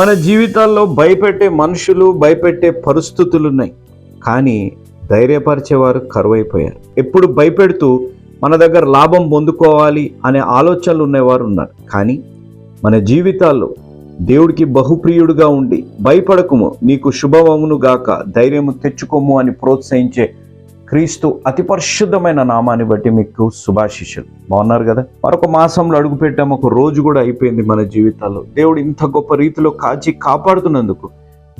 మన జీవితాల్లో భయపెట్టే మనుషులు భయపెట్టే పరిస్థితులు ఉన్నాయి కానీ ధైర్యపరిచేవారు కరువైపోయారు. ఎప్పుడు భయపెడుతూ మన దగ్గర లాభం పొందుకోవాలి అనే ఆలోచనలు ఉన్నవారు ఉన్నారు. కానీ మన జీవితాల్లో దేవుడికి బహుప్రియుడుగా ఉండి భయపడకుము నీకు శుభమమును గాక ధైర్యము తెచ్చుకోము అని ప్రోత్సహించే క్రీస్తు అతి పరిశుద్ధమైన నామాన్ని బట్టి మీకు శుభాశిష్యులు బాగున్నారు కదా? మరొక మాసంలో అడుగుపెట్టాము ఒక రోజు కూడా అయిపోయింది మన జీవితాల్లో. దేవుడు ఇంత గొప్ప రీతిలో కాచి కాపాడుతున్నందుకు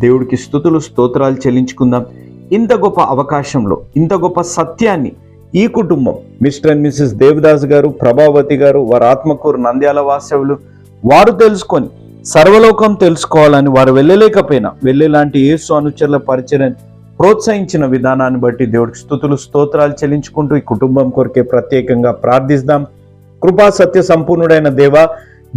దేవుడికి స్థుతులు స్తోత్రాలు చెల్లించుకుందాం. ఇంత గొప్ప అవకాశంలో ఇంత గొప్ప సత్యాన్ని ఈ కుటుంబం మిస్టర్ అండ్ మిస్సెస్ దేవదాస్ గారు ప్రభావతి గారు వారి ఆత్మకూరు నంద్యాల వాసవులు వారు తెలుసుకొని సర్వలోకం తెలుసుకోవాలని వారు వెళ్ళలేకపోయినా వెళ్ళేలాంటి యేసు అనుచరుల పరిచయం ప్రోత్సహించిన విధానాన్ని బట్టి దేవుడికి స్థుతులు స్తోత్రాలు చెల్లించుకుంటూ ఈ కుటుంబం కొరకే ప్రత్యేకంగా ప్రార్థిస్తాం. కృపా సత్య సంపూర్ణుడైన దేవ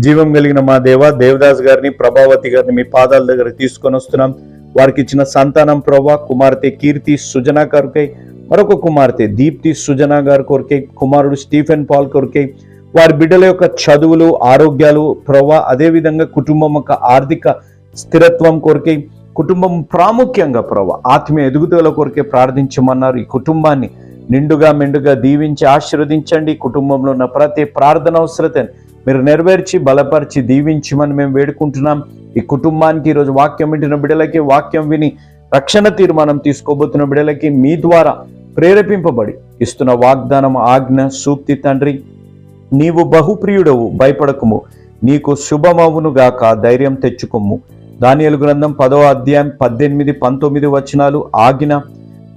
జీవం కలిగిన మా దేవ దేవదాస్ గారిని ప్రభావతి గారిని మీ పాదాల దగ్గర తీసుకొని వస్తున్నాం. వారికి ఇచ్చిన సంతానం ప్రభా కుమార్తె కీర్తి సుజన కొరకై మరొక కుమార్తె దీప్తి సుజన గారి కొరకై కుమారుడు స్టీఫెన్ పాల్ కొరకై వారి బిడ్డల యొక్క చదువులు ఆరోగ్యాలు ప్రభా అదేవిధంగా కుటుంబం యొక్క ఆర్థిక స్థిరత్వం కొరకై కుటుంబం ప్రాముఖ్యంగా ప్రభా ఆత్మీయ ఎదుగుదల కొరకే ప్రార్థించమన్నారు. ఈ కుటుంబాన్ని నిండుగా మెండుగా దీవించి ఆశీర్వదించండి. కుటుంబంలో ఉన్న ప్రతి ప్రార్థన అవసరతని మీరు నెరవేర్చి బలపరిచి దీవించమని మేము వేడుకుంటున్నాం. ఈ కుటుంబానికి ఈరోజు వాక్యం వింటున్న బిడలకి వాక్యం విని రక్షణ తీర్మానం తీసుకోబోతున్న బిడలకి మీ ద్వారా ప్రేరేపింపబడి ఇస్తున్న వాగ్దానం ఆజ్ఞ సూక్తి తండ్రి నీవు బహుప్రియుడవు భయపడకుము. నీకు శుభమవును గాక ధైర్యం తెచ్చుకొమ్ము. దానియలు గ్రంథం పదో అధ్యాయం పద్దెనిమిది పంతొమ్మిది వచనాలు ఆగిన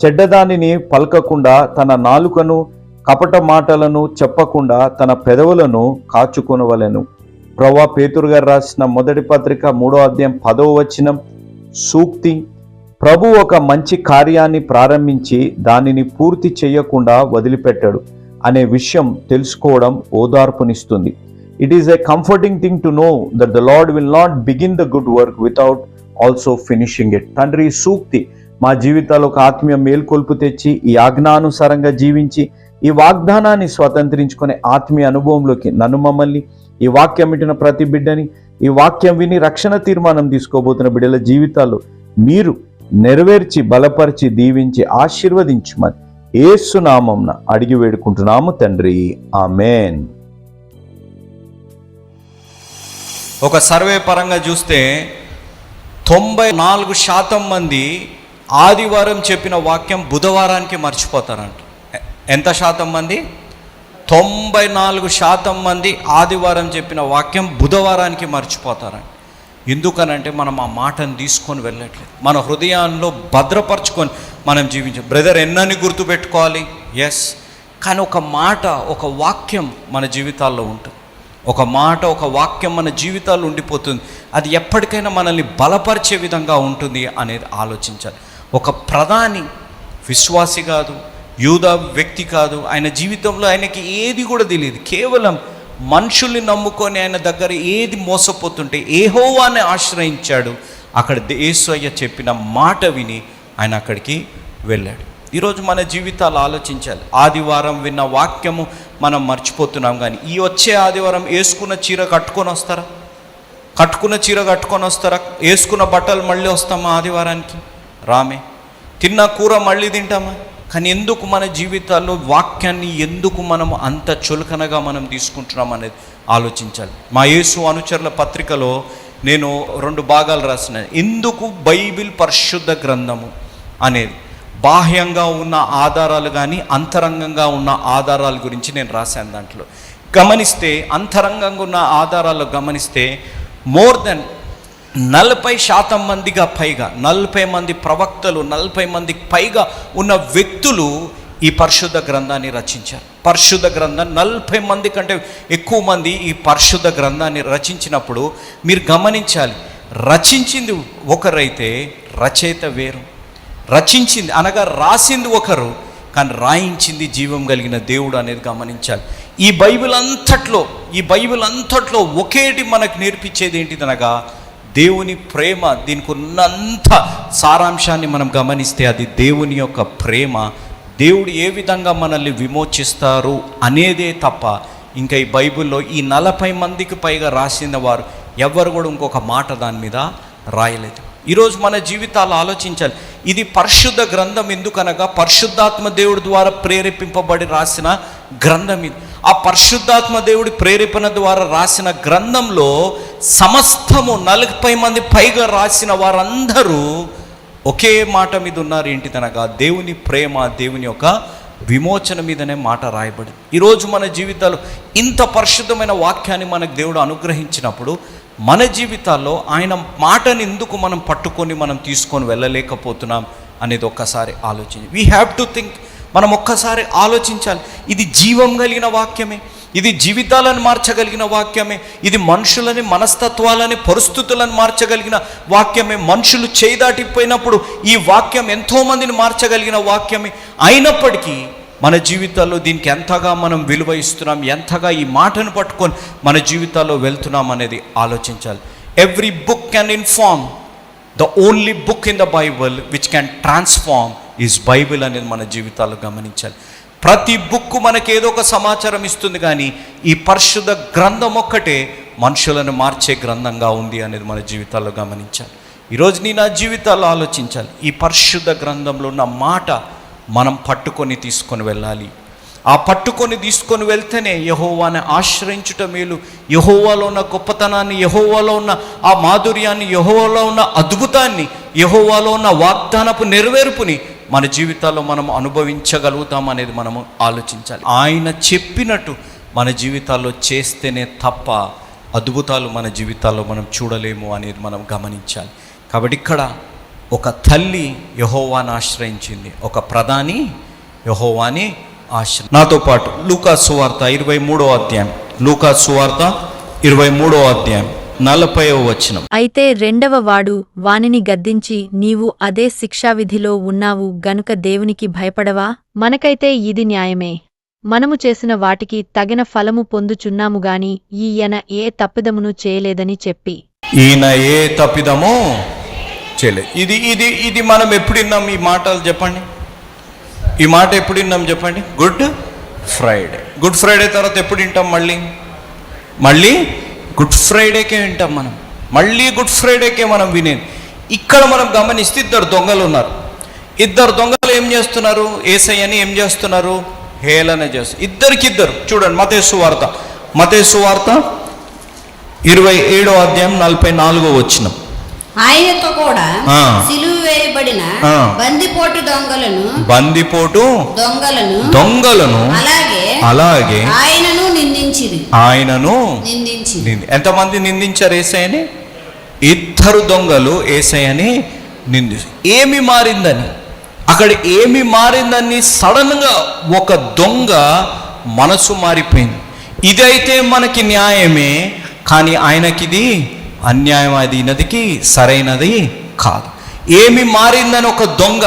చెడ్డదానిని పలకకుండా తన నాలుకను కపట మాటలను చెప్పకుండా తన పెదవులను కాచుకొనవలను. ప్రవా పేతురు గారు రాసిన మొదటి పత్రిక మూడో అధ్యాయం పదో వచనం సూక్తి ప్రభు ఒక మంచి కార్యాన్ని ప్రారంభించి దానిని పూర్తి చేయకుండా వదిలిపెట్టాడు అనే విషయం తెలుసుకోవడం ఓదార్పునిస్తుంది. It is a comforting thing to know that the Lord will not begin the good work without also finishing it తండ్రి సూక్తి. మా జీవితాల్లో ఒక ఆత్మీయ మేల్కొల్పు తెచ్చి ఈ ఆజ్ఞానుసారంగా జీవించి ఈ వాగ్దానాన్ని స్వతంత్రించుకునే ఆత్మీయ అనుభవంలోకి నన్ను మమ్మల్ని ఈ వాక్యం వింటున్న ప్రతి బిడ్డని ఈ వాక్యం విని రక్షణ తీర్మానం తీసుకోబోతున్న బిడ్డల జీవితాలు మీరు నెరవేర్చి బలపరిచి దీవించి ఆశీర్వదించమని ఏసునామంన అడిగి వేడుకుంటున్నాము తండ్రి. ఆమెన్. ఒక సర్వే పరంగా చూస్తే తొంభై నాలుగు శాతం మంది ఆదివారం చెప్పిన వాక్యం బుధవారానికి మర్చిపోతారంట. ఎంత శాతం మంది? తొంభై నాలుగు శాతం మంది ఆదివారం చెప్పిన వాక్యం బుధవారానికి మర్చిపోతారంట. ఎందుకనంటే మనం ఆ మాటను తీసుకొని వెళ్ళట్లేదు. మన హృదయాల్లో భద్రపరచుకొని మనం జీవించాం బ్రదర్ ఎన్నని గుర్తుపెట్టుకోవాలి? ఎస్. కానీ ఒక మాట ఒక వాక్యం మన జీవితాల్లో ఉంటుంది. ఒక మాట ఒక వాక్యం మన జీవితాలు ఉండిపోతుంది. అది ఎప్పటికైనా మనల్ని బలపరిచే విధంగా ఉంటుంది అనేది ఆలోచించాలి. ఒక ప్రధాని విశ్వాసి కాదు యూదా వ్యక్తి కాదు ఆయన జీవితంలో ఆయనకి ఏది కూడా తెలియదు. కేవలం మనుషుల్ని నమ్ముకొని ఆయన దగ్గర ఏది మోసపోతుంటే ఏహోవాని ఆశ్రయించాడు. అక్కడ యేసయ్య చెప్పిన మాట విని ఆయన అక్కడికి వెళ్ళాడు. ఈరోజు మన జీవితాలు ఆలోచించాలి. ఆదివారం విన్న వాక్యము మనం మర్చిపోతున్నాం కానీ ఈ వచ్చే ఆదివారం వేసుకున్న చీర కట్టుకొని వస్తారా? కట్టుకున్న చీర కట్టుకొని వస్తారా? వేసుకున్న బట్టలు మళ్ళీ వస్తామా ఆదివారానికి? రామే. తిన్న కూర మళ్ళీ తింటామా? కానీ ఎందుకు మన జీవితాల్లో వాక్యాన్ని ఎందుకు మనం అంత చులకనగా మనం తీసుకుంటున్నాం అనేది ఆలోచించాలి. మా యేసు అనుచరుల పత్రికలో నేను రెండు భాగాలు రాసిన ఎందుకు? బైబిల్ పరిశుద్ధ గ్రంథము అనేది. బాహ్యంగా ఉన్న ఆధారాలు కానీ అంతరంగంగా ఉన్న ఆధారాల గురించి నేను రాశాను దాంట్లో. గమనిస్తే అంతరంగంగా ఉన్న ఆధారాలు గమనిస్తే మోర్ దెన్ నలభై శాతం మందిగా పైగా నలభై మంది ప్రవక్తలు నలభై మందికి పైగా ఉన్న వ్యక్తులు ఈ పరిశుద్ధ గ్రంథాన్ని రచించారు. పరిశుద్ధ గ్రంథం నలభై మంది కంటే ఎక్కువ మంది ఈ పరిశుద్ధ గ్రంథాన్ని రచించినప్పుడు మీరు గమనించాలి రచించింది ఒకరైతే రచయిత వేరు. రచించింది అనగా రాసింది ఒకరు కానీ రాయించింది జీవం కలిగిన దేవుడు అనేది గమనించాలి. ఈ బైబిల్ అంతట్లో ఈ బైబిల్ అంతట్లో ఒకేటి మనకు నేర్పించేది ఏంటిదనగా దేవుని ప్రేమ దీనికి ఉన్నంత సారాంశాన్ని మనం గమనిస్తే అది దేవుని యొక్క ప్రేమ. దేవుడు ఏ విధంగా మనల్ని విమోచిస్తారు అనేదే తప్ప ఇంకా ఈ బైబిల్లో ఈ నలభై మందికి పైగా రాసిన వారు ఎవరు కూడా ఇంకొక మాట దాని మీద రాయలేదు. ఈరోజు మన జీవితాలు ఆలోచించాలి. ఇది పరిశుద్ధ గ్రంథం ఎందుకనగా పరిశుద్ధాత్మ దేవుడి ద్వారా ప్రేరేపింపబడి రాసిన గ్రంథం ఇది. ఆ పరిశుద్ధాత్మ దేవుడి ప్రేరేపణ ద్వారా రాసిన గ్రంథంలో సమస్తము నలభై మంది పైగా రాసిన వారందరూ ఒకే మాట మీద ఉన్నారు ఏంటిదనగా దేవుని ప్రేమ దేవుని యొక్క విమోచన మీదనే మాట రాయబడింది. ఈరోజు మన జీవితాలు ఇంత పరిశుద్ధమైన వాక్యాన్ని మనకు దేవుడు అనుగ్రహించినప్పుడు మన జీవితాల్లో ఆయన మాటని ఎందుకు మనం పట్టుకొని మనం తీసుకొని వెళ్ళలేకపోతున్నాం అనేది ఒక్కసారి ఆలోచించి. వీ హ్యావ్ టు థింక్ మనం ఒక్కసారి ఆలోచించాలి. ఇది జీవం కలిగిన వాక్యమే. ఇది జీవితాలను మార్చగలిగిన వాక్యమే. ఇది మనుషులని మనస్తత్వాలని పరిస్థితులను మార్చగలిగిన వాక్యమే. మనుషులు చేయి దాటిపోయినప్పుడు ఈ వాక్యం ఎంతోమందిని మార్చగలిగిన వాక్యమే. అయినప్పటికీ మన జీవితాల్లో దీనికి ఎంతగా మనం విలువ ఇస్తున్నాం ఎంతగా ఈ మాటను పట్టుకొని మన జీవితాల్లో వెళ్తున్నాం అనేది ఆలోచించాలి. Every book can inform the only book in the Bible which can transform is Bible అనేది మన జీవితాల్లో గమనించాలి. ప్రతి బుక్ మనకి ఏదో ఒక సమాచారం ఇస్తుంది కానీ ఈ పరిశుద్ధ గ్రంథం ఒక్కటే మనుషులను మార్చే గ్రంథంగా ఉంది అనేది మన జీవితాల్లో గమనించాలి. ఈరోజు నీ నా జీవితాల్లో ఆలోచించాలి. ఈ పరిశుద్ధ గ్రంథంలో ఉన్న మాట మనం పట్టుకొని తీసుకొని వెళ్ళాలి. ఆ పట్టుకొని తీసుకొని వెళ్తేనే యహోవాని ఆశ్రయించుట మేలు. యహోవాలో ఉన్న గొప్పతనాన్ని యహోవాలో ఉన్న ఆ మాధుర్యాన్ని యహోవాలో ఉన్న అద్భుతాన్ని యహోవాలో ఉన్న వాగ్దానపు నెరవేర్పుని మన జీవితాల్లో మనం అనుభవించగలుగుతాం అనేది మనము ఆలోచించాలి. ఆయన చెప్పినట్టు మన జీవితాల్లో చేస్తేనే తప్ప అద్భుతాలు మన జీవితాల్లో మనం చూడలేము అనేది మనం గమనించాలి. కాబట్టి ఇక్కడ ఒక తల్లి యహోవాని ఆశ్రయించింది. ఒక ప్రధాని యహోవాని ఆశ్రయం. నాతో పాటు లూకా సువార్త ఇరవై మూడో అధ్యాయం. లూకా సువార్త ఇరవై మూడో అధ్యాయం. నలభై వచనం. అయితే రెండవ వాడు వానిని గద్దించి నీవు అదే శిక్షావిధిలో ఉన్నావు గనుక దేవునికి భయపడవా? మనకైతే ఇది న్యాయమే. మనము చేసిన వాటికి తగిన ఫలము పొందుచున్నాము గాని ఈయన ఏ తప్పిదమును చేయలేదని చెప్పి. ఈయన ఏ తప్పిదమో చేయలేదు. ఇది ఇది ఇది మనం ఎప్పుడు విన్నాం ఈ మాటలు చెప్పండి? ఈ మాట ఎప్పుడు విన్నాం చెప్పండి? Good Friday. గుడ్ ఫ్రైడే తర్వాత ఎప్పుడు వింటాం మళ్ళీ? మళ్ళీ గుడ్ ఫ్రైడేకే వింటాం మనం. మళ్ళీ గుడ్ ఫ్రైడేకే మనం వినేది ఇక్కడ మనం గమనిస్తే ఇద్దరు దొంగలు ఉన్నారు. ఇద్దరు దొంగలు ఏం చేస్తున్నారు? ఏసయ్యని ఏం చేస్తున్నారు? హేళన చేస్తారు ఇద్దరికి ఇద్దరు చూడండి మతేసు వార్త. మతేసు వార్త ఇరవై ఏడో అధ్యాయం నలభై నాలుగో వచ్చినాం ఆయనతో కూడా. సిలువ వేయబడిన. బందిపోటు దొంగలను బందిపోటు దొంగలను దొంగలను అలాగే అలాగే ఆయనను నిందించిరి. ఆయనను నిందించి నింది ఎంతమంది నిందించారు ఏసయ్యని ఇద్దరు దొంగలు ఏసయ్యని నింది ఏమి మారిందని? అక్కడ ఏమి మారిందని సడన్గా ఒక దొంగ మనసు మారిపోయింది. ఇదైతే మనకి న్యాయమే కానీ ఆయనకిది అన్యాయం అది నదికి సరైనది కాదు. ఏమి మారిందని ఒక దొంగ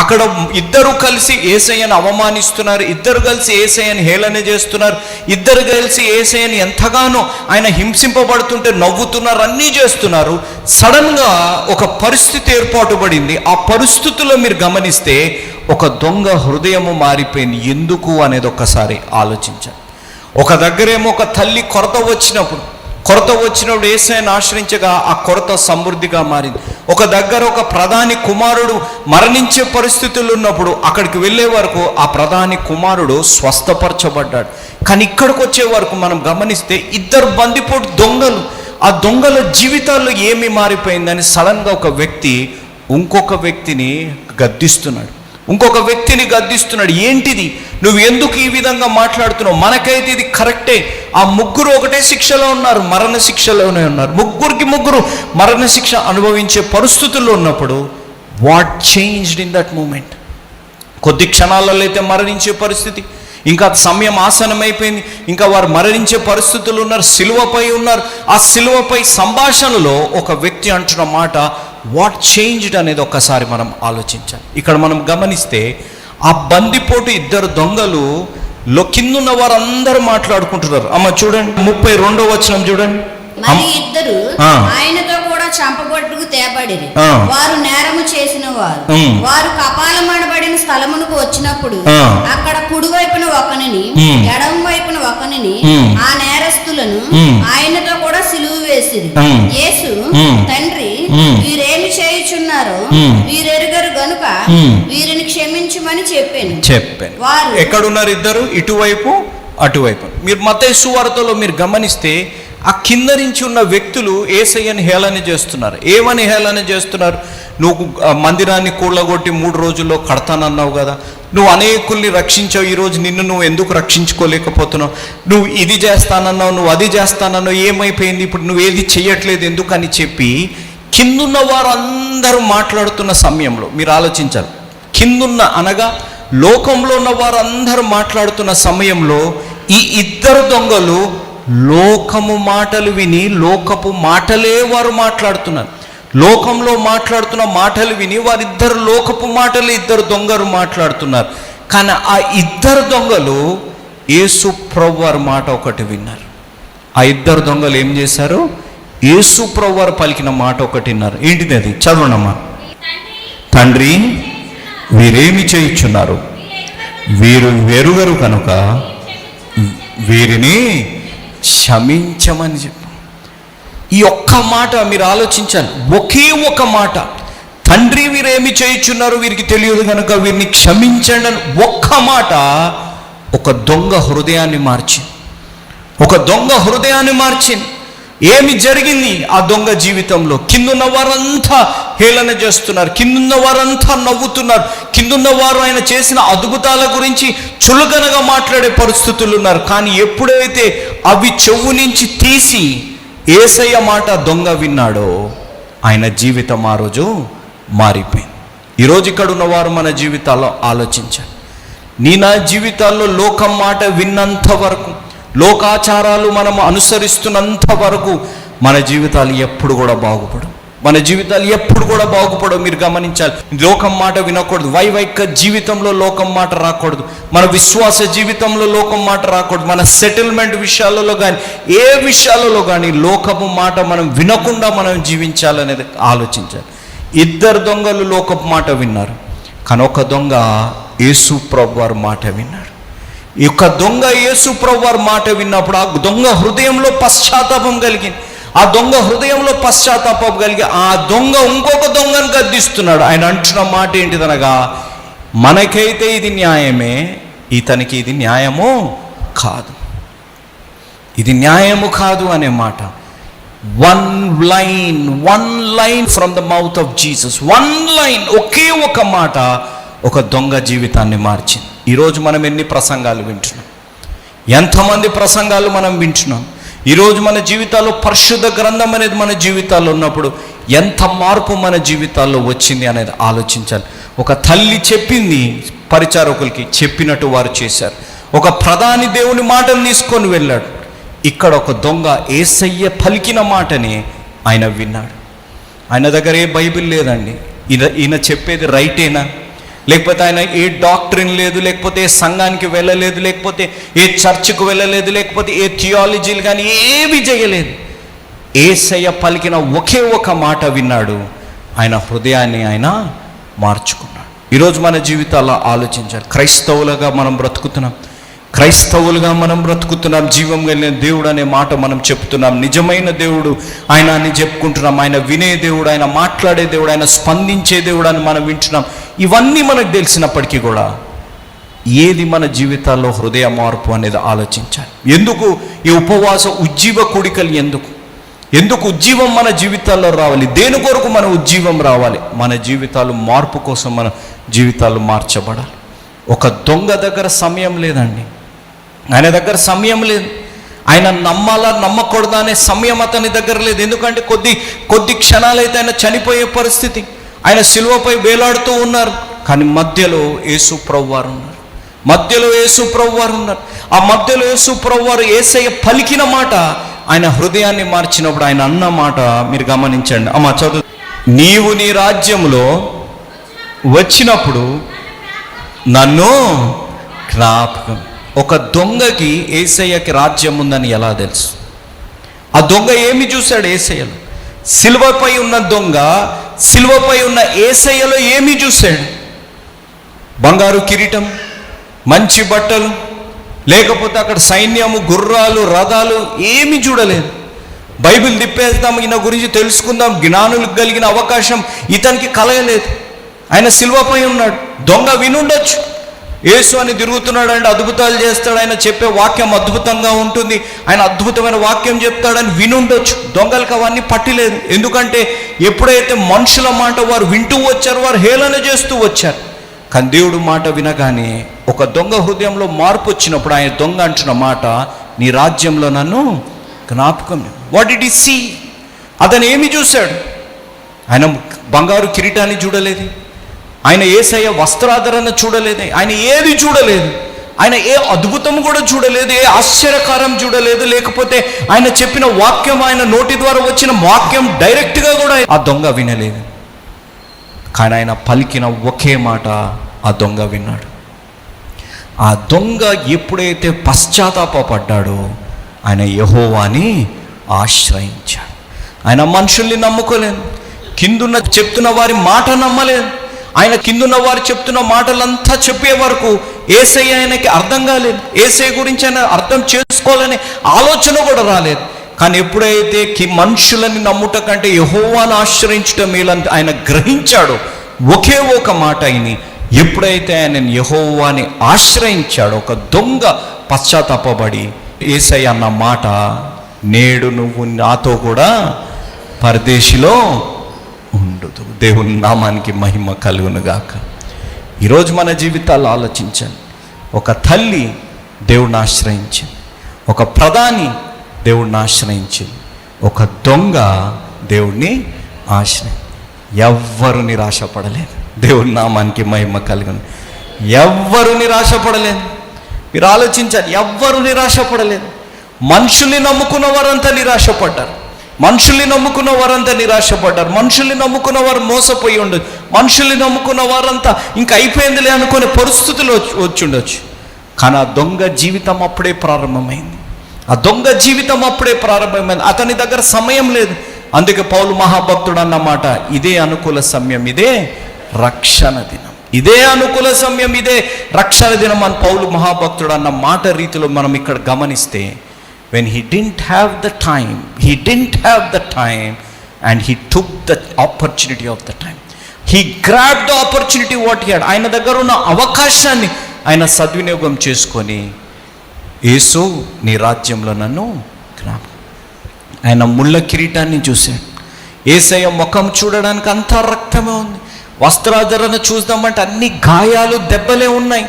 అక్కడ ఇద్దరు కలిసి ఏసయ్యను అవమానిస్తున్నారు ఇద్దరు కలిసి ఏసయ్యను హేళన చేస్తున్నారు ఇద్దరు కలిసి ఏసయ్యను ఎంతగానో ఆయన హింసింపబడుతుంటే నవ్వుతున్నారు అన్నీ చేస్తున్నారు. సడన్గా ఒక పరిస్థితి ఏర్పాటు పడింది ఆ పరిస్థితుల్లో మీరు గమనిస్తే ఒక దొంగ హృదయము మారిపోయింది. ఎందుకు అనేది ఒక్కసారి ఆలోచించాలి ఒక దగ్గరేమో ఒక తల్లి కొరత వచ్చినప్పుడు కొరత వచ్చినప్పుడు ఏసైని ఆశ్రయించగా ఆ కొరత సమృద్ధిగా మారింది. ఒక దగ్గర ఒక ప్రధాని కుమారుడు మరణించే పరిస్థితులు ఉన్నప్పుడు అక్కడికి వెళ్ళే వరకు ఆ ప్రధాని కుమారుడు స్వస్థపరచబడ్డాడు. కానీ ఇక్కడికి వచ్చే వరకు మనం గమనిస్తే ఇద్దరు బందిపోటు దొంగలు. ఆ దొంగల జీవితాల్లో ఏమి మారిపోయిందని సడన్గా ఒక వ్యక్తి ఇంకొక వ్యక్తిని గద్దిస్తున్నాడు. ఇంకొక వ్యక్తిని గద్దిస్తున్నాడు. ఏంటిది? నువ్వు ఎందుకు ఈ విధంగా మాట్లాడుతున్నావు? మనకైతే ఇది కరెక్టే. ఆ ముగ్గురు ఒకటే శిక్షలో ఉన్నారు మరణ శిక్షలోనే ఉన్నారు. ముగ్గురికి ముగ్గురు మరణ శిక్ష అనుభవించే పరిస్థితుల్లో ఉన్నప్పుడు what changed in that moment కొద్ది క్షణాలలో అయితే మరణించే పరిస్థితి. ఇంకా సమయం ఆసనమైపోయింది ఇంకా వారు మరణించే పరిస్థితులు ఉన్నారు సిలువపై ఉన్నారు. ఆ సిలువపై సంభాషణలో ఒక వ్యక్తి అంటున్న మాట వాట్ చేంజ్డ్ అనేది ఒక్కసారి మనం ఆలోచించాలి ఇక్కడ మనం గమనిస్తే ఆ బందిపోటు ఇద్దరు దొంగలు లో కిందున్న వారందరూ మాట్లాడుకుంటున్నారు అమ్మ చూడండి ముప్పై రెండో వచనం చూడండి మరి ఇద్దరు. ఆయనతో కూడా చంపబట్టుకు తేబడిరి ఆ. వారు నేరము చేసిన వారు. వారు కపాలమడబడిన స్థలమునకు వచ్చినప్పుడు. అక్కడ కుడి వైపున ఒకనిని. ఎడమ వైపున ఒకనిని. ఆ నేరస్తులను. ఆయనతో కూడా సిలువ ఉమ్. యేసు. తండ్రి. వీరేమి చేయుచున్నారు. వీరెరుగరు గనుక. వీరిని క్షమించమని చెప్పాను. చెప్పాను. వారు ఎక్కడున్నారు ఇద్దరు? ఇటువైపు అటువైపు. మీరు మత సువార్తలో మీరు గమనిస్తే ఆ కింద నుంచి ఉన్న వ్యక్తులు ఏసయ్యని హేళన చేస్తున్నారు. ఏమని హేళన చేస్తున్నారు? నువ్వు మందిరాన్ని కూళ్ళగొట్టి మూడు రోజుల్లో కడతానన్నావు కదా. నువ్వు అనేకుల్ని రక్షించావు. ఈరోజు నిన్ను నువ్వు ఎందుకు రక్షించుకోలేకపోతున్నావు? నువ్వు ఇది చేస్తానన్నావు నువ్వు అది చేస్తానన్నావు. ఏమైపోయింది? ఇప్పుడు నువ్వు ఏది చెయ్యట్లేదు ఎందుకని చెప్పి కిందున్న వారందరూ మాట్లాడుతున్న సమయంలో మీరు ఆలోచించాలి. కిందున్న అనగా లోకంలో ఉన్న వారందరూ మాట్లాడుతున్న సమయంలో ఈ ఇద్దరు దొంగలు లోకము మాటలు విని లోకపు మాటలే వారు మాట్లాడుతున్నారు. లోకంలో మాట్లాడుతున్న మాటలు విని వారిద్దరు లోకపు మాటలు ఇద్దరు దొంగలు మాట్లాడుతున్నారు. కానీ ఆ ఇద్దరు దొంగలు యేసు ప్రభు వారి మాట ఒకటి విన్నారు. ఆ ఇద్దరు దొంగలు ఏం చేశారు? యేసు వారు పలికిన మాట ఒకటి విన్నారు. ఏంటిది అది? చదవనమ్మా తండ్రి వీరేమి చేయించున్నారు? వీరు వెరుగరు కనుక వీరిని క్షమించమని చెప్పు. ఈ ఒక్క మాట మీరు ఆలోచించాలి. ఒకే ఒక మాట. తండ్రి వీరేమి చేయించున్నారు వీరికి తెలియదు కనుక వీరిని క్షమించండి అని ఒక్క మాట ఒక దొంగ హృదయాన్ని మార్చింది. ఒక దొంగ హృదయాన్ని మార్చింది. ఏమి జరిగింది? ఆ దొంగ జీవితంలో కిందున్న వారంతా హేళన చేస్తున్నారు. కిందున్న వారంతా నవ్వుతున్నారు. కిందున్న వారు ఆయన చేసిన అద్భుతాల గురించి చులకనగా మాట్లాడే పరిస్థితులు ఉన్నారు. కానీ ఎప్పుడైతే అవి చెవు నుంచి తీసి ఏసయ్య మాట దొంగ విన్నాడో ఆయన జీవితం ఆ రోజు మారిపోయింది. ఈరోజు ఇక్కడ ఉన్నవారు మన జీవితాల్లో ఆలోచించండి నీ నా జీవితాల్లో లోకం మాట విన్నంత వరకు లోకాచారాలు మనం అనుసరిస్తున్నంత వరకు మన జీవితాలు ఎప్పుడు కూడా బాగుపడవు. మన జీవితాలు ఎప్పుడు కూడా బాగుపడవు మీరు గమనించాలి. లోకం మాట వినకూడదు. వైవైక జీవితంలో లోకం మాట రాకూడదు. మన విశ్వాస జీవితంలో లోకం మాట రాకూడదు. మన సెటిల్మెంట్ విషయాలలో కానీ ఏ విషయాలలో కానీ లోకపు మాట మనం వినకుండా మనం జీవించాలనేది ఆలోచించాలి. ఇద్దరు దొంగలు లోకపు మాట విన్నారు. కానీ ఒక దొంగ యేసు ప్రభు వారు మాట విన్నాడు ఈ యొక్క దొంగ యేసు వారి మాట విన్నప్పుడు ఆ దొంగ హృదయంలో పశ్చాత్తాపం కలిగింది ఆ దొంగ హృదయంలో పశ్చాత్తాపం కలిగి ఆ దొంగ ఇంకొక దొంగను గద్దిస్తున్నాడు. ఆయన అంటున్న మాట ఏంటిదనగా మనకైతే ఇది న్యాయమే ఇతనికి ఇది న్యాయము కాదు. ఇది న్యాయము కాదు అనే మాట. One line one line from the mouth of Jesus one line ఒకే ఒక మాట ఒక దొంగ జీవితాన్ని మార్చింది. ఈరోజు మనం ఎన్ని ప్రసంగాలు వింటున్నాం? ఎంతమంది ప్రసంగాలు మనం వింటున్నాం? ఈరోజు మన జీవితాల్లో పరిశుద్ధ గ్రంథం అనేది మన జీవితాల్లో ఉన్నప్పుడు ఎంత మార్పు మన జీవితాల్లో వచ్చింది అనేది ఆలోచించాలి. ఒక తల్లి చెప్పింది పరిచారకులకి చెప్పినట్టు వారు చేశారు. ఒక ప్రధాని దేవుని మాటలు తీసుకొని వెళ్ళాడు. ఇక్కడ ఒక దొంగ ఏసయ్య పలికిన మాటని ఆయన విన్నాడు. ఆయన దగ్గర ఏ బైబిల్ లేదండి. ఈయన ఈయన చెప్పేది రైటేనా? లేకపోతే ఆయన ఏ డాక్టరీన్ లేదు లేకపోతే ఏ సంఘానికి వెళ్ళలేదు లేకపోతే ఏ చర్చ్కు వెళ్ళలేదు లేకపోతే ఏ థియాలజీలు కానీ ఏవి చేయలేదు. ఏసయ్య పలికిన ఒకే ఒక మాట విన్నాడు. ఆయన హృదయాన్ని ఆయన మార్చుకున్నాడు. ఈరోజు మన జీవితాల్లో ఆలోచించాలి. క్రైస్తవులుగా మనం బ్రతుకుతున్నాం. క్రైస్తవులుగా మనం బ్రతుకుతున్నాం. జీవం కలిగిన దేవుడు అనే మాట మనం చెప్తున్నాం. నిజమైన దేవుడు ఆయన అని చెప్పుకుంటున్నాం. ఆయన వినే దేవుడు ఆయన మాట్లాడే దేవుడు ఆయన స్పందించే దేవుడు అని మనం వింటున్నాం. ఇవన్నీ మనకు తెలిసినప్పటికీ కూడా ఏది మన జీవితాల్లో హృదయ మార్పు అనేది ఆలోచించాలి. ఎందుకు? ఈ ఉపవాస ఉజ్జీవ కుడికలు ఎందుకు? ఎందుకు ఉజ్జీవం మన జీవితాల్లో రావాలి? దేని కొరకు మన ఉజ్జీవం రావాలి? మన జీవితాలు మార్పు కోసం మన జీవితాలు మార్చబడాలి. ఒక దొంగ దగ్గర సమయం లేదండి. ఆయన దగ్గర సమయం లేదు. ఆయన నమ్మాలా నమ్మకూడదా అనే సమయం అతని దగ్గర లేదు. ఎందుకంటే కొద్ది కొద్ది క్షణాలైతే ఆయన చనిపోయే పరిస్థితి. ఆయన సిలువపై వేలాడుతూ ఉన్నారు. కానీ మధ్యలో యేసు ప్రభు వారు ఉన్నారు. మధ్యలో యేసు ప్రభు వారు ఉన్నారు. ఆ మధ్యలో యేసు ప్రభు వారు ఏసయ్య పలికిన మాట ఆయన హృదయాన్ని మార్చినప్పుడు ఆయన అన్న మాట మీరు గమనించండి. అమ్మ చదువు. నీవు నీ రాజ్యంలో వచ్చినప్పుడు నన్ను జ్ఞాపకం. ఒక దొంగకి ఏసయ్యకి రాజ్యం ఉందని ఎలా తెలుసు? ఆ దొంగ ఏమి చూశాడు ఏసయ్యలు? సిల్వపై ఉన్న దొంగ సిల్వపై ఉన్న ఏసయ్యలో ఏమీ చూశాడు? బంగారు కిరీటం మంచి బట్టలు లేకపోతే అక్కడ సైన్యము గుర్రాలు రథాలు ఏమి చూడలేదు. బైబిల్ తిప్పేద్దాం ఈయన గురించి తెలుసుకుందాం జ్ఞానులకు కలిగిన అవకాశం ఇతనికి కలగలేదు. ఆయన సిల్వపై ఉన్నాడు. దొంగ వినుండొచ్చు. యేసు అని తిరుగుతున్నాడు అంటే అద్భుతాలు చేస్తాడు. ఆయన చెప్పే వాక్యం అద్భుతంగా ఉంటుంది. ఆయన అద్భుతమైన వాక్యం చెప్తాడని వినుండొచ్చు. దొంగలకు అవన్నీ పట్టిలేదు. ఎందుకంటే ఎప్పుడైతే మనుషుల మాట వారు వింటూ వచ్చారు వారు హేళన చేస్తూ వచ్చారు. కానీ దేవుడు మాట వినగానే ఒక దొంగ హృదయంలో మార్పు వచ్చినప్పుడు ఆయన దొంగ అంటున్న మాట నీ రాజ్యంలో నన్ను జ్ఞాపకం వాట్ ఇట్ ఈ సీ అతను ఏమి చూశాడు? ఆయన బంగారు కిరీటాన్ని చూడలేదు. ఆయన ఏసయ్య వస్త్రాధరణ చూడలేదు. ఆయన ఏది చూడలేదు. ఆయన ఏ అద్భుతం కూడా చూడలేదు ఏ ఆశ్చర్యకారం చూడలేదు. లేకపోతే ఆయన చెప్పిన వాక్యం ఆయన నోటి ద్వారా వచ్చిన వాక్యం డైరెక్ట్గా కూడా ఆ దొంగ వినలేదు. కానీ ఆయన పలికిన ఒకే మాట ఆ దొంగ విన్నాడు. ఆ దొంగ ఎప్పుడైతే పశ్చాత్తాపడ్డాడో ఆయన యహోవాని ఆశ్రయించాడు. ఆయన మనుషుల్ని నమ్ముకోలేదు. కిందున్న చెప్తున్న వారి మాట నమ్మలేదు. ఆయన కిందున్న వారు చెప్తున్న మాటలంతా చెప్పే వరకు ఏసై ఆయనకి అర్థం కాలేదు. ఏసై గురించి ఆయన అర్థం చేసుకోవాలనే ఆలోచన కూడా రాలేదు. కానీ ఎప్పుడైతే కి మనుషులని నమ్ముట కంటే యహోవాను ఆశ్రయించటం మేలని ఆయన గ్రహించాడో ఒకే ఒక మాట అయిని ఎప్పుడైతే ఆయన యహోవాని ఆశ్రయించాడో ఒక దొంగ పశ్చాత్తాపబడి ఏసై అన్న మాట నేడు నువ్వు నాతో కూడా పరదేశిలో ఉండదు. దేవుని నామానికి మహిమ కలుగునుగాక. ఈరోజు మన జీవితాలు ఆలోచించండి. ఒక తల్లి దేవుణ్ణి ఆశ్రయించింది. ఒక ప్రధాని దేవుణ్ణి ఆశ్రయించింది. ఒక దొంగ దేవుడిని ఆశ్రయి ఎవ్వరు నిరాశపడలేదు. దేవుని నామానికి మహిమ కలుగును. ఎవ్వరు నిరాశపడలేదు. మీరు ఆలోచించాలి ఎవ్వరు నిరాశపడలేదు. మనుషుల్ని నమ్ముకున్న వారంతా నిరాశపడ్డారు. మనుషుల్ని నమ్ముకున్న వారంతా నిరాశపడ్డారు. మనుషుల్ని నమ్ముకున్న వారు మోసపోయి ఉండొచ్చు మనుషుల్ని నమ్ముకున్న వారంతా ఇంకా అయిపోయిందిలే అనుకునే పరిస్థితులు వచ్చి వచ్చుండొచ్చు. కానీ ఆ దొంగ జీవితం అప్పుడే ప్రారంభమైంది. ఆ దొంగ జీవితం అప్పుడే ప్రారంభమైంది. అతని దగ్గర సమయం లేదు. అందుకే పౌలు మహాభక్తుడు అన్నమాట ఇదే అనుకూల సమయం ఇదే రక్షణ దినం. ఇదే అనుకూల సమయం ఇదే రక్షణ దినం అని పౌలు మహాభక్తుడు అన్న మాట రీతిలో మనం ఇక్కడ గమనిస్తే when he didn't have the time he didn't have the time and he took the opportunity of the time he grab the opportunity what had ఆయన దగ్గర ఉన్న అవకాశాన్ని ఆయన సద్వినియోగం చేసుకొని యేసు నీ రాజ్యంలో నన్ను జ్ఞాపకం. ఆయన ముళ్ళ కిరీటాన్ని చూశాడు. ఏసయ్య ముఖం చూడడానికి అంతా రక్తమే ఉంది. వస్త్రాధరణ చూద్దామంటే అన్ని గాయాలు దెబ్బలే ఉన్నాయి.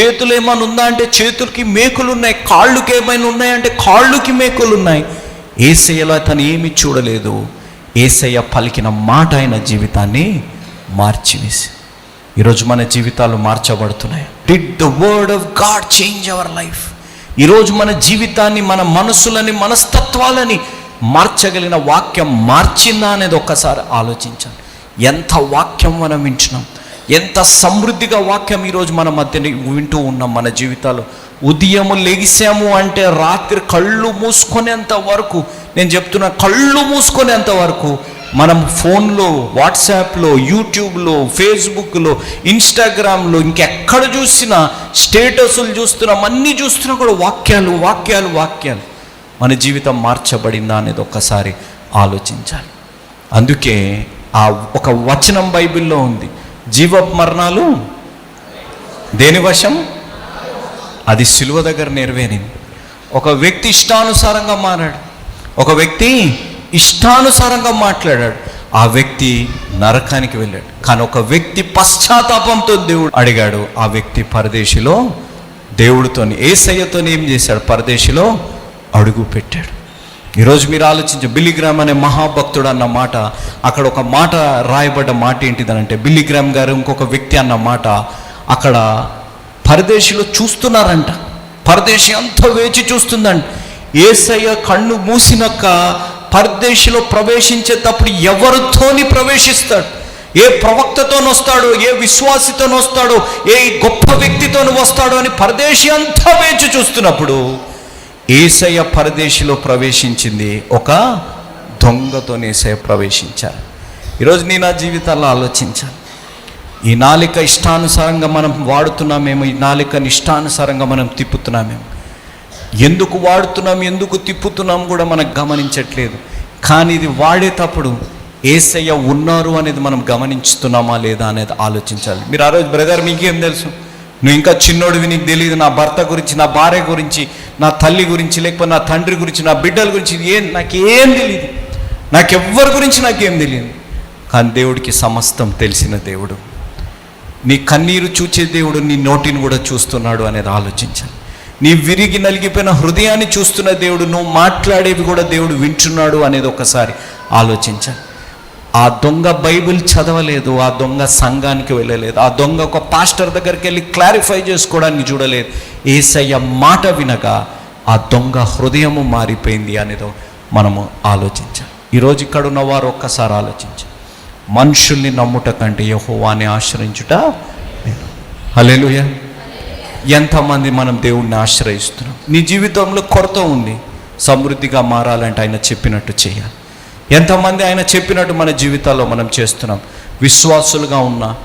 చేతులు ఏమైనా ఉందా అంటే చేతులకి మేకులు ఉన్నాయి కాళ్ళుకి ఏమైనా ఉన్నాయంటే కాళ్ళుకి మేకులు ఉన్నాయి ఏసయ్యలో అతను ఏమి చూడలేదు. ఏసయ్య పలికిన మాట ఆయన జీవితాన్ని మార్చివేసి. ఈరోజు మన జీవితాలు మార్చబడుతున్నాయి. Did the word of God change our life ఈరోజు మన జీవితాన్ని మన మనసులని మనస్తత్వాలని మార్చగలిగిన వాక్యం మార్చిందా అనేది ఒక్కసారి ఆలోచించాలి ఎంత వాక్యం మనం వింటున్నాం? ఎంత సమృద్ధిగా వాక్యం ఈరోజు మన మధ్య వింటూ ఉన్నాం మన జీవితాలు. ఉదయము లెగిసాము అంటే రాత్రి కళ్ళు మూసుకునేంత వరకు నేను చెప్తున్నా కళ్ళు మూసుకునేంత వరకు మనం ఫోన్లో వాట్సాప్లో యూట్యూబ్లో ఫేస్బుక్లో ఇన్స్టాగ్రామ్లో ఇంకెక్కడ చూసినా స్టేటస్లు చూస్తున్నాం అన్నీ చూస్తున్నా కూడా వాక్యాలు వాక్యాలు వాక్యాలు. మన జీవితం మార్చబడిందా అనేది ఒక్కసారి ఆలోచించాలి. అందుకే ఆ ఒక వచనం బైబిల్లో ఉంది. జీవమరణాలు దేని వశం? అది సిలువ దగ్గర నెరవేరింది. ఒక వ్యక్తి ఇష్టానుసారంగా మారాడు. ఒక వ్యక్తి ఇష్టానుసారంగా మాట్లాడాడు. ఆ వ్యక్తి నరకానికి వెళ్ళాడు. కానీ ఒక వ్యక్తి పశ్చాత్తాపంతో దేవుడు అడిగాడు. ఆ వ్యక్తి పరదేశిలో దేవుడితోని ఏసయ్యతో ఏం చేశాడు? పరదేశిలో అడుగు పెట్టాడు ఈరోజు మీరు ఆలోచించే బిల్లిగ్రామ్ అనే మహాభక్తుడు అన్న మాట అక్కడ ఒక మాట రాయబడ్డ మాట ఏంటిదనంటే బిల్లిగ్రామ్ గారు ఇంకొక వ్యక్తి అన్న మాట అక్కడ పరదేశిలో చూస్తున్నారంట. పరదేశి అంతా వేచి చూస్తుందంట. ఏసయ్య కన్ను మూసినక్క పరదేశిలో ప్రవేశించేటప్పుడు ఎవరితోని ప్రవేశిస్తాడు? ఏ ప్రవక్తతోనొస్తాడో ఏ విశ్వాసితోనొస్తాడో ఏ గొప్ప వ్యక్తితో వస్తాడో అని పరదేశి అంతా వేచి చూస్తున్నప్పుడు ఏసయ్య పరదేశిలో ప్రవేశించింది ఒక దొంగతో ఏసయ్య ప్రవేశించారు. ఈరోజు నేను నా జీవితాల్లో ఆలోచించాను ఈ నాలిక ఇష్టానుసారంగా మనం వాడుతున్నామేమో ఈ నాలికని ఇష్టానుసారంగా మనం తిప్పుతున్నామేమో ఎందుకు వాడుతున్నాం ఎందుకు తిప్పుతున్నాం కూడా మనకు గమనించట్లేదు. కానీ ఇది వాడేటప్పుడు ఏసయ్య ఉన్నారు అనేది మనం గమనించుతున్నామా లేదా అనేది ఆలోచించాలి. మీరు ఆ రోజు బ్రదర్ మీకేం తెలుసు? నువ్వు ఇంకా చిన్నోడివి నీకు తెలియదు నా భర్త గురించి నా భార్య గురించి నా తల్లి గురించి లేకపోతే నా తండ్రి గురించి నా బిడ్డల గురించి ఏం నాకేం తెలియదు నాకెవ్వరి గురించి నాకేం తెలియదు కానీ దేవుడికి సమస్తం తెలిసిన దేవుడు. నీ కన్నీరు చూచే దేవుడు నీ నోటిని కూడా చూస్తున్నాడు అనేది ఆలోచించాను నీ విరిగి నలిగిపోయిన హృదయాన్ని చూస్తున్న దేవుడు నువ్వు మాట్లాడేవి కూడా దేవుడు వింటున్నాడు అనేది ఒకసారి ఆలోచించాను ఆ దొంగ బైబిల్ చదవలేదు ఆ దొంగ సంఘానికి వెళ్ళలేదు ఆ దొంగ ఒక పాస్టర్ దగ్గరికి వెళ్ళి క్లారిఫై చేసుకోవడానికి చూడలేదు. ఏసయ్య మాట వినగా ఆ దొంగ హృదయము మారిపోయింది అనేది మనము ఆలోచించాలి. ఈరోజు ఇక్కడ ఉన్నవారు ఒక్కసారి ఆలోచించాలి మనుషుల్ని నమ్ముట కంటే యహోవాని ఆశ్రయించుట హలేలుయ ఎంతమంది మనం దేవుణ్ణి ఆశ్రయిస్తున్నాం. నీ జీవితంలో కొరత ఉంది. సమృద్ధిగా మారాలంటే ఆయన చెప్పినట్టు చేయాలి. ఎంతమంది ఆయన చెప్పినట్టు మన జీవితాల్లో మనం చేస్తున్నాం. విశ్వాసులుగా ఉన్నా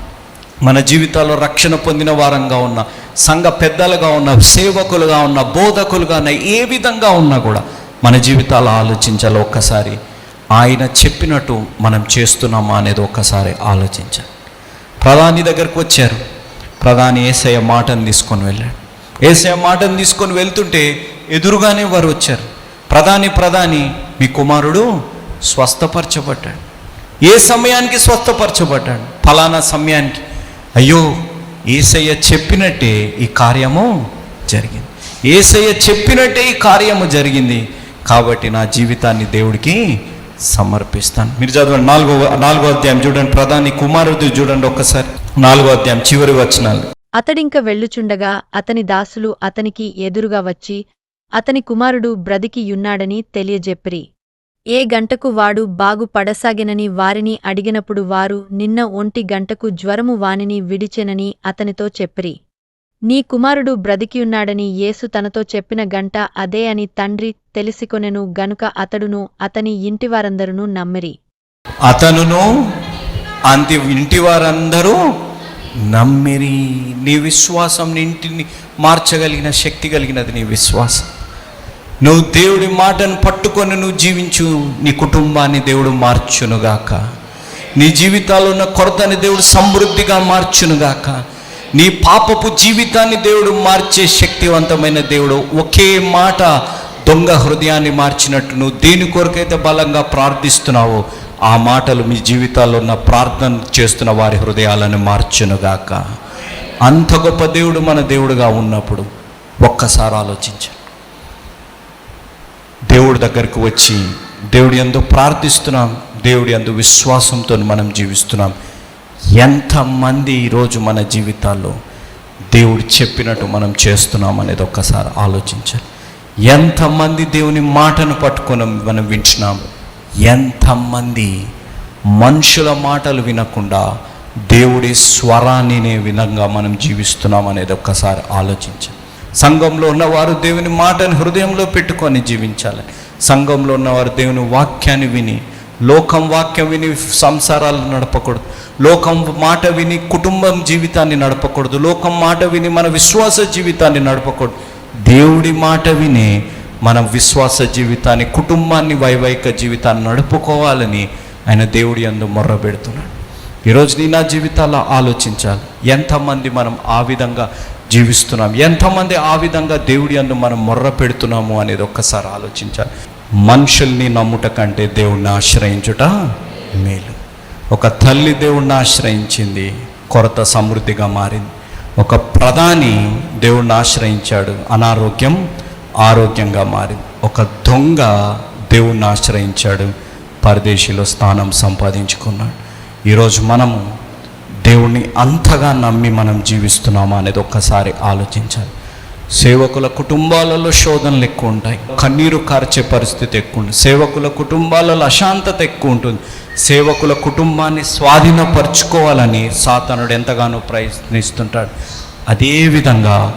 మన జీవితాల్లో రక్షణ పొందిన వారంగా ఉన్న సంఘ పెద్దలుగా ఉన్న సేవకులుగా ఉన్న బోధకులుగా ఉన్న ఏ విధంగా ఉన్నా కూడా మన జీవితాలు ఆలోచించాలి ఒక్కసారి. ఆయన చెప్పినట్టు మనం చేస్తున్నామా అనేది ఒక్కసారి ఆలోచించాలి. ప్రధాని దగ్గరకు వచ్చారు. ప్రధాని ఏసయ్య మాటను తీసుకొని వెళ్ళాడు. ఏసయ్య మాటను తీసుకొని వెళ్తుంటే ఎదురుగానే వారు వచ్చారు. ప్రధాని ప్రధాని మీ కుమారుడు స్వస్థపరచబడ్డాడు. ఏ సమయానికి స్వస్థపరచబడ్డాడు? ఫలానా సమయానికి. అయ్యో ఏసయ్య చెప్పినట్టే ఈ కార్యము జరిగింది. ఏసయ్య చెప్పినట్టే ఈ కార్యము జరిగింది. కాబట్టి నా జీవితాన్ని దేవుడికి సమర్పిస్తాను. మీరు చదవండి. నాలుగో నాలుగో అధ్యాయం చూడండి. ప్రధాని కుమారుడు చూడండి ఒక్కసారి. నాలుగో అధ్యాయం చివరి వచనాలు. అతడింక వెళ్ళుచుండగా అతని దాసులు అతనికి ఎదురుగా వచ్చి అతని కుమారుడు బ్రతికియున్నాడని తెలియజెప్పిరి. ఏ గంటకు వాడు బాగుపడసాగినని వారిని అడిగినప్పుడు వారు నిన్న ఒంటి గంటకు జ్వరము వానిని విడిచెనని అతనితో చెప్పిరి. నీ కుమారుడు బ్రతికియున్నాడని యేసు తనతో చెప్పిన గంట అదే అని తండ్రి తెలిసికొనెను గనుక అతడును అతని ఇంటివారందరును నమ్మిరి. అతనును అంతి ఇంటి వారందరూ నమ్మిరి. నీ విశ్వాసం నింటిని ఇంటిని మార్చగలిగిన శక్తి కలిగినది నీ విశ్వాసం. నువ్వు దేవుడి మాటను పట్టుకొని నువ్వు జీవించు. నీ కుటుంబాన్ని దేవుడు మార్చునుగాక. నీ జీవితాల్లో ఉన్న కొరతని దేవుడు సమృద్ధిగా మార్చునుగాక. నీ పాపపు జీవితాన్ని దేవుడు మార్చే శక్తివంతమైన దేవుడు ఒకే మాట దొంగ హృదయాన్ని మార్చినట్టు నువ్వు దేని కొరకైతే బలంగా ప్రార్థిస్తున్నావో ఆ మాటలు మీ జీవితాల్లో ఉన్న ప్రార్థన చేస్తున్న వారి హృదయాలను మార్చునుగాక. అంత గొప్ప దేవుడు మన దేవుడుగా ఉన్నప్పుడు ఒక్కసారి ఆలోచించండి దేవుడి దగ్గరకు వచ్చి దేవుడి ఎందు ప్రార్థిస్తున్నాం దేవుడి ఎందు విశ్వాసంతో మనం జీవిస్తున్నాం. ఎంతమంది ఈరోజు మన జీవితాల్లో దేవుడు చెప్పినట్టు మనం చేస్తున్నాం అనేది ఒక్కసారి ఆలోచించాలి. ఎంతమంది దేవుని మాటను పట్టుకొని మనం వింటున్నాం ఎంతమంది మనుషుల మాటలు వినకుండా దేవుడి స్వరాన్ని విధంగా మనం జీవిస్తున్నాం అనేది ఒక్కసారి ఆలోచించాలి. సంఘంలో ఉన్నవారు దేవుని మాటను హృదయంలో పెట్టుకొని జీవించాలి. సంఘంలో ఉన్నవారు దేవుని వాక్యాన్ని విని లోకం వాక్యం విని సంసారాలు నడపకూడదు. లోకం మాట విని కుటుంబం జీవితాన్ని నడపకూడదు. లోకం మాట విని మన విశ్వాస జీవితాన్ని నడపకూడదు. దేవుడి మాట విని మన విశ్వాస జీవితాన్ని కుటుంబాన్ని వైవాహిక జీవితాన్ని నడుపుకోవాలని ఆయన దేవుడి అందు మొర్ర పెడుతున్నాడు. ఈరోజు నీ నా జీవితాల్లో ఆలోచించాలి. ఎంతమంది మనం ఆ విధంగా జీవిస్తున్నాం. ఎంతమంది ఆ విధంగా దేవుడి అందు మనం మొర్ర పెడుతున్నాము అనేది ఒక్కసారి ఆలోచించాలి. మనుషుల్ని నమ్ముట కంటే దేవుణ్ణి ఆశ్రయించుట మేలు. ఒక తల్లి దేవుణ్ణి ఆశ్రయించింది కొరత సమృద్ధిగా మారింది. ఒక ప్రధాని దేవుణ్ణి ఆశ్రయించాడు అనారోగ్యం ఆరోగ్యంగా మారింది. ఒక దొంగ దేవుణ్ణి ఆశ్రయించాడు పరదేశీలో స్థానం సంపాదించుకున్నాడు. ఈరోజు మనము దేవుణ్ణి అంతగా నమ్మి మనం జీవిస్తున్నామా అనేది ఒక్కసారి ఆలోచించాలి. సేవకుల కుటుంబాలలో శోధనలు ఎక్కువ ఉంటాయి. కన్నీరు కార్చే పరిస్థితి ఎక్కువ ఉంటుంది. సేవకుల కుటుంబాలలో అశాంతత ఎక్కువ ఉంటుంది. సేవకుల కుటుంబాన్ని స్వాధీనపరచుకోవాలని సాతనుడు ఎంతగానో ప్రయత్నిస్తుంటాడు. అదేవిధంగా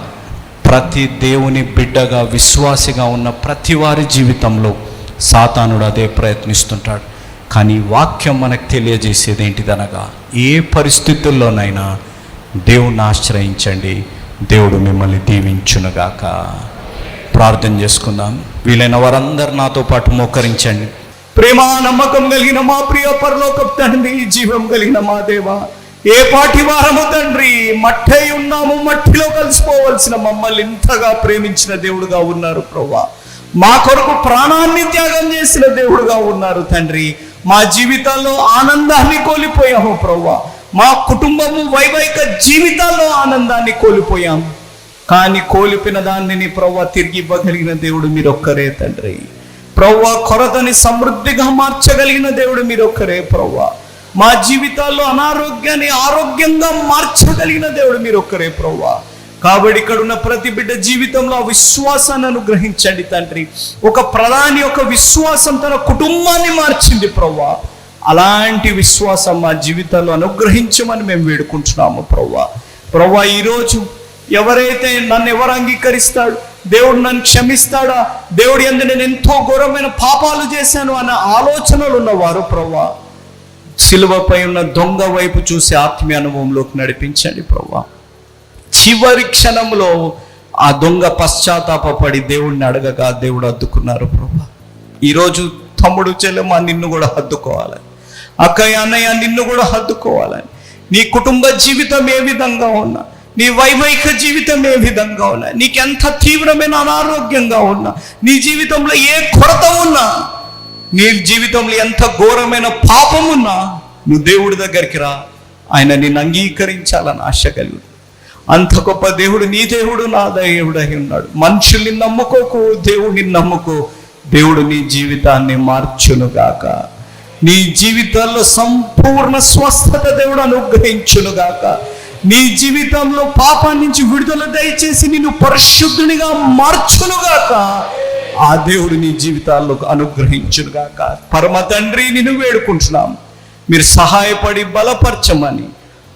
ప్రతి దేవుని బిడ్డగా విశ్వాసిగా ఉన్న ప్రతి వారి జీవితంలో సాతానుడు అదే ప్రయత్నిస్తుంటాడు. కానీ వాక్యం మనకు తెలియజేసేది ఏంటిదనగా ఏ పరిస్థితుల్లోనైనా దేవుణ్ణి ఆశ్రయించండి. దేవుడు మిమ్మల్ని దీవించునుగాక. ప్రార్థన చేసుకుందాం. వీలైన వారందరు నాతో పాటు మోకరించండి. ప్రేమ నమ్మకం కలిగిన మా ప్రియ పరలోకపు తండ్రి జీవం కలిగిన మా దేవ ఏ పాటి వారము తండ్రి మట్టై ఉన్నాము మట్టిలో కలిసిపోవలసిన మమ్మల్ని ఇంతగా ప్రేమించిన దేవుడుగా ఉన్నారు ప్రభా మా కొరకు ప్రాణాన్ని త్యాగం చేసిన దేవుడుగా ఉన్నారు తండ్రి. మా జీవితాల్లో ఆనందాన్ని కోల్పోయాము ప్రభా మా కుటుంబము వైవాహిక జీవితాల్లో ఆనందాన్ని కోల్పోయాము కానీ కోల్పోయిన దానిని ప్రవ్వ తిరిగి ఇవ్వగలిగిన దేవుడు మీరు ఒక్కరే తండ్రి. ప్రవ్వ కొరతని సమృద్ధిగా మార్చగలిగిన దేవుడు మీరు ఒక్కరే ప్రవ్వ. మా జీవితాల్లో అనారోగ్యాన్ని ఆరోగ్యంగా మార్చగలిగిన దేవుడు మీరు ఒక్కరే కాబట్టి ఇక్కడ ఉన్న ప్రతి బిడ్డ జీవితంలో ఆ విశ్వాసాన్ని అనుగ్రహించండి తండ్రి. ఒక ప్రధాని ఒక విశ్వాసం తన కుటుంబాన్ని మార్చింది ప్రవ్వా. అలాంటి విశ్వాసం మా జీవితంలో అనుగ్రహించమని మేము వేడుకుంటున్నాము ప్రవ్వా. ప్రవ్వా ఈరోజు ఎవరైతే నన్ను ఎవరు అంగీకరిస్తాడు దేవుడు నన్ను క్షమిస్తాడా దేవుడు ఎందు నేను ఎంతో ఘోరమైన పాపాలు చేశాను అన్న ఆలోచనలు ఉన్నవారు ప్రవ్వా. సిలువపై ఉన్న దొంగ వైపు చూసి ఆత్మీయ అనుభవంలోకి నడిపించండి ప్రవ్వా. చివరి క్షణంలో ఆ దొంగ పశ్చాత్తాపడి దేవుడిని అడగగా దేవుడు అద్దుకున్నారు ప్రభా. ఈరోజు తమ్ముడు చెల్లెమ్మ నిన్ను కూడా హద్దుకోవాలని అక్కయ్య అన్నయ్య నిన్ను కూడా హద్దుకోవాలని నీ కుటుంబ జీవితం ఏ విధంగా ఉన్నా నీ వైవాహిక జీవితం ఏ విధంగా ఉన్నా నీకెంత తీవ్రమైన అనారోగ్యంగా ఉన్నా నీ జీవితంలో ఏ కొరత ఉన్నా నీ జీవితంలో ఎంత ఘోరమైన పాపం ఉన్నా నువ్వు దేవుడి దగ్గరికి రా. ఆయన నిన్ను అంగీకరించాలని ఆశ కలుగుతుంది అంత గొప్ప దేవుడు నీ దేవుడు నా దేవుడు అయి ఉన్నాడు. మనుషుల్ని నమ్ముకోకు దేవుడిని నమ్ముకో. దేవుడు నీ జీవితాన్ని మార్చునుగాక నీ జీవితాల్లో సంపూర్ణ స్వస్థత దేవుడు అనుగ్రహించునుగాక నీ జీవితంలో పాపం నుంచి విడుదల దయచేసి నిన్ను పరిశుద్ధునిగా మార్చునుగాక ఆ దేవుడు నీ జీవితాల్లో అనుగ్రహించునుగాక పరమ తండ్రి నిన్ను వేడుకుంటున్నాం. మీరు సహాయపడి బలపరచమని.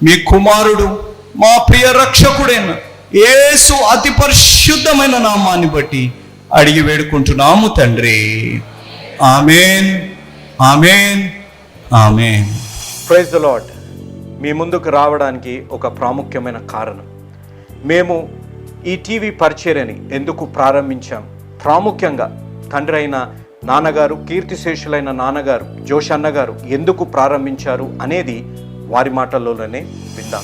మీ కుమారుడు మా ప్రియ రక్షకుడైన యేసు అతి పరిశుద్ధమైన నామాన్ని బట్టి అడిగి వేడుకుంటున్నాము తండ్రి. Amen. Amen. Amen. Praise the Lord మీ ముందుకు రావడానికి ఒక ప్రాముఖ్యమైన కారణం. మేము ఈ టీవీ పరిచర్యని ఎందుకు ప్రారంభించాం? ప్రాముఖ్యంగా తండ్రి అయిన నాన్నగారు కీర్తిశేషులైన నాన్నగారు జోష్ అన్నగారు ఎందుకు ప్రారంభించారు అనేది వారి మాటల్లోనే విందాం.